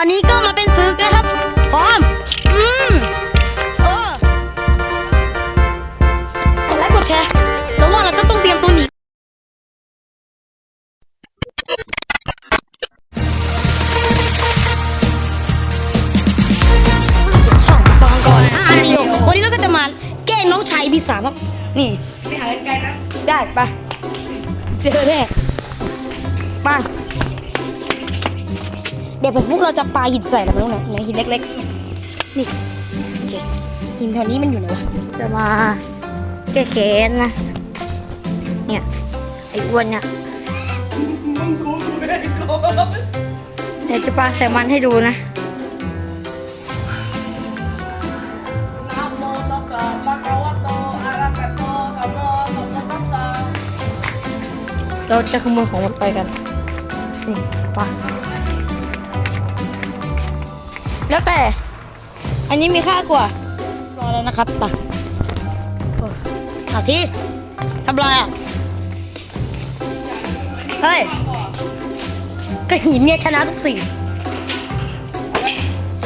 ตอนนี้ก็มาเป็นซึกนะครับ พร้อม อืมเออกดไลค์กดแชร์ แล้วว่าเราก็ต้องเตรียมตัวหนีช่องบางกรห้าสี่หกวันนี้เราก็จะมาแกล้งน้องชายพี่สามครับ นี่ไปหากันไกลนะ ได้ไป เจอแน่ไป เดี๋ยวผมพวกเราจะปาหินใส่แล้วมั้งเนี่ยหินเล็กๆ นี่โอเคหินแถวนี้มันอยู่ไหนวะจะมาแก้แค้นนะ เนี่ย ไอ้อ้วนเนี่ยเดี๋ยวจะปาแซลมอนให้ดูนะนะโมตัสสะภะคะวะโตอะระหะโตสัมมาสัมพุทธัสสะเราจะขโมยของมันไปกัน นี่ปา แล้วแต่ อันนี้มีค่ากว่า รอแล้วนะครับไปโอ้ข่าวที่ทำไรอะ เฮ้ยก็หินเนี่ยชนะทุกสิ่ง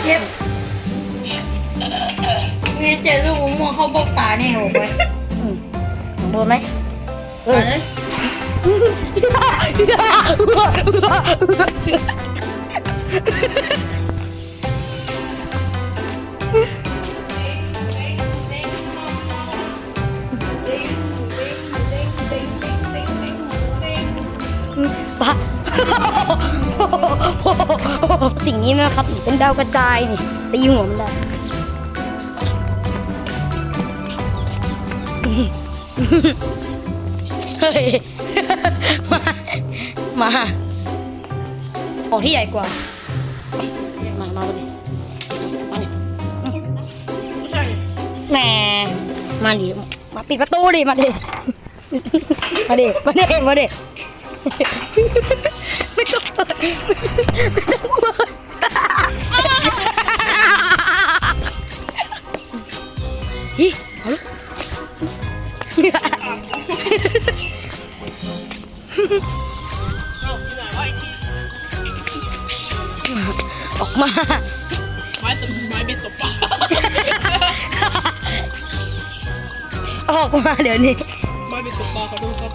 เนี่ยเนี่ยเจอลูกมะม่วงเข้าเบอกตาเนี่ยโอ้ยโดนไหมเออ สิ่งนี้นะครับเป็นดาวกระจายนี่ตีหัวมันได้เฮ้ยมามาของที่ใหญ่กว่า มา มาดิมาดิไม่ใช่แหมมาดิมาปิดประตูดิมาดิมาดิมาดิมาดิไม่ต้องไม่ต้องเปิ ออกมา ไม้ตบไม้เป็นตบปลาออกมาเดี๋ยวนี้ไม้เป็นตบปลาขอโทษครับ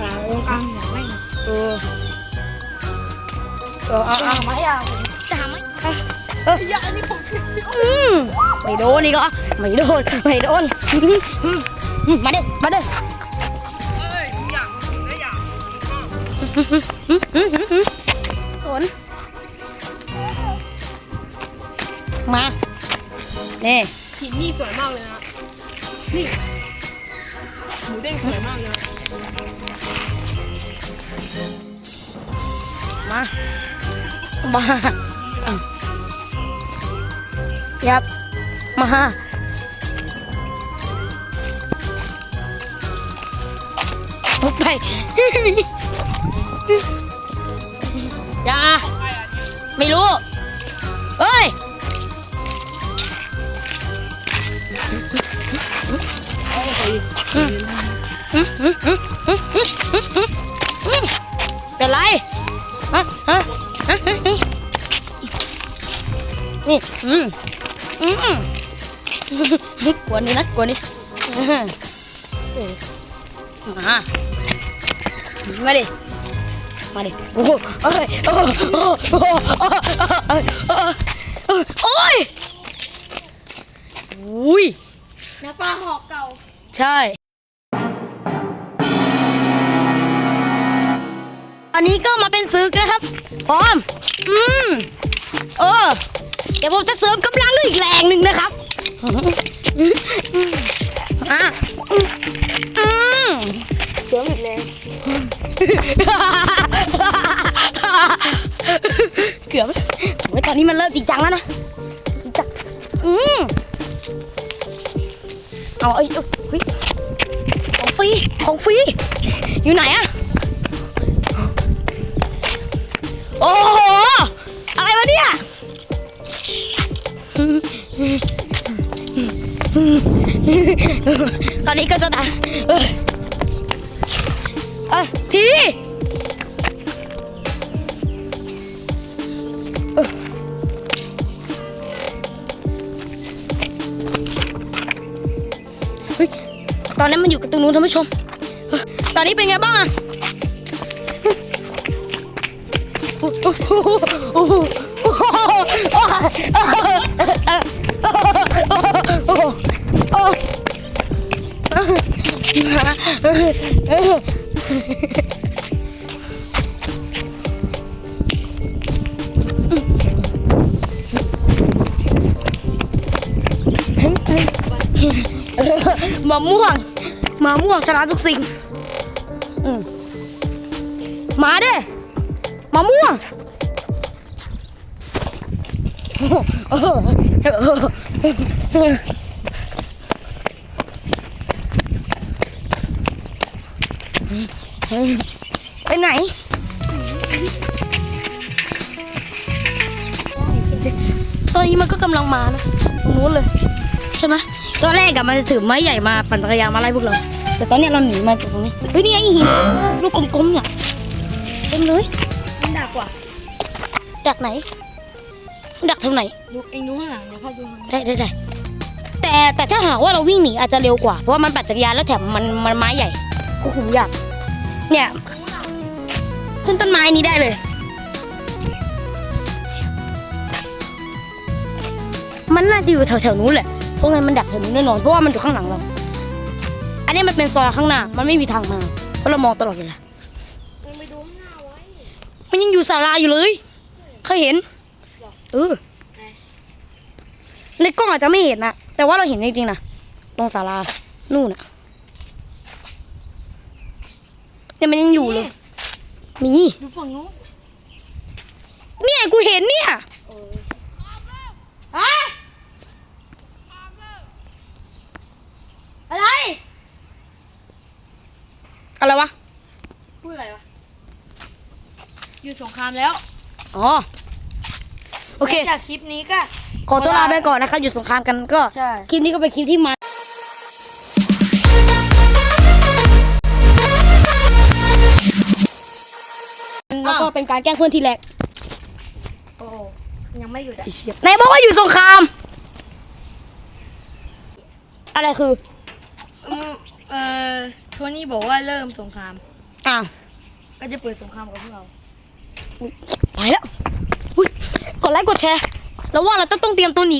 ปลาองค์อังไม่เออเออเอาเอาไม่เอาจะหาไหมเอออย่าอันนี้ผมผิดที่อืมไม่โดนนี่ก็ไม่โดนไม่โดนอืมมาเด้มาเด้เอ้ยทุกอย่างทุกอย่าง มานี่หินนี่สวยมากเลยนะนี่หมูเด้งสวยมากเลยนะมามาเอายับมาลงไปอย่าใครอะนี่ไม่รู้ ฮะฮะฮะนี่อืมอืมกวนนี่นะกวนนี่มามาดิมาดิโอ้โหเอ้ยโอ้โหโอ้โหโอ้โหโอ้ยอุ้ยน้าปลาหอกเก่า ใช่ อันนี้ก็มาเป็นซึกนะครับ พร้อม อืมเออ เดี๋ยวผมจะเสริมกำลังด้วยอีกแรงหนึ่งนะครับอะอืมเสืออีกเลยเกือบโอ้ยตอนนี้มันเริ่มจริงจังแล้วนะจริงจังอืมเอาเอ้ยเอาเฮ้ยของฟรีของฟรีอยู่ไหนอะ โอ้โห อะไรวะเนี่ย ตอนนี้ก็สตาร์เอออทีตอนนี้มันอยู่กับตรงนู้นท่านผู้ชม ตอนนี้เป็นไงบ้างอะ มะม่วงมะม่วงชนะทุกสิ่งอืมมาเด้มะม่วง ไปไหน ตอนนี้มันก็กำลังมานะตรงนู้นเลย ใช่ไหมตอนแรกอะมันจะถือไม้ใหญ่มาปั่นจักรยานมาไล่พวกเรา แต่ตอนเนี้ยเราหนีมาจากตรงนี้ เฮ้ยนี่ไงหินลูกกลมๆเนี่ยเต็มเลย มันดักว่ะดักไหน ดักทางไหนดูเองดูข้างหลังเดี๋ยวพ่อดูข้างหลังได้ได้ได้แต่แต่ถ้าหากว่าเราวิ่งหนีอาจจะเร็วกว่าเพราะว่ามันปั่นจักรยานแล้วแถมมันมันไม้ใหญ่ก็คุมยากเนี่ยขึ้นต้นไม้นี้ได้เลย มันน่าจะอยู่แถวแถวๆนู้นแหละเพราะงั้นมันดักแถวนู้นแน่นอนเพราะว่ามันอยู่ข้างหลังเรา อันนี้มันเป็นซอยข้างหน้า มันไม่มีทางมาเพราะเรามองตลอดเวลา มันยังอยู่ศาลาอยู่เลยเคยเห็น เออ ในกล้องอาจจะไม่เห็นนะ แต่ว่าเราเห็นจริงๆนะตรงศาลา นู่นน่ะเนี่ยมันยังอยู่เลย มี ดูฝั่งนู้นเนี่ยกูเห็นเนี่ยฮะอะไร อะไรวะ พูดอะไรวะ อยู่สงครามแล้วอ๋อโอเค จากคลิปนี้ก็ ขอตัวลาไปก่อนนะครับ อยู่สงครามกันก็ ใช่ คลิปนี้ก็เป็นคลิปที่มันแล้วก็เป็นการแกล้งเพื่อนทีแรกโอ้ยังไม่หยุดอะไอ้เชี่ยไหนบอกว่าอยู่สงคราม อะไรคือเออโทนี่บอกว่าเริ่มสงคราม อ้าว ก็จะเปิดสงครามกับพวกเรา ไปแล้วกดไลค์กดแชร์ แล้วว่าเราต้องต้องเตรียมตัวหนี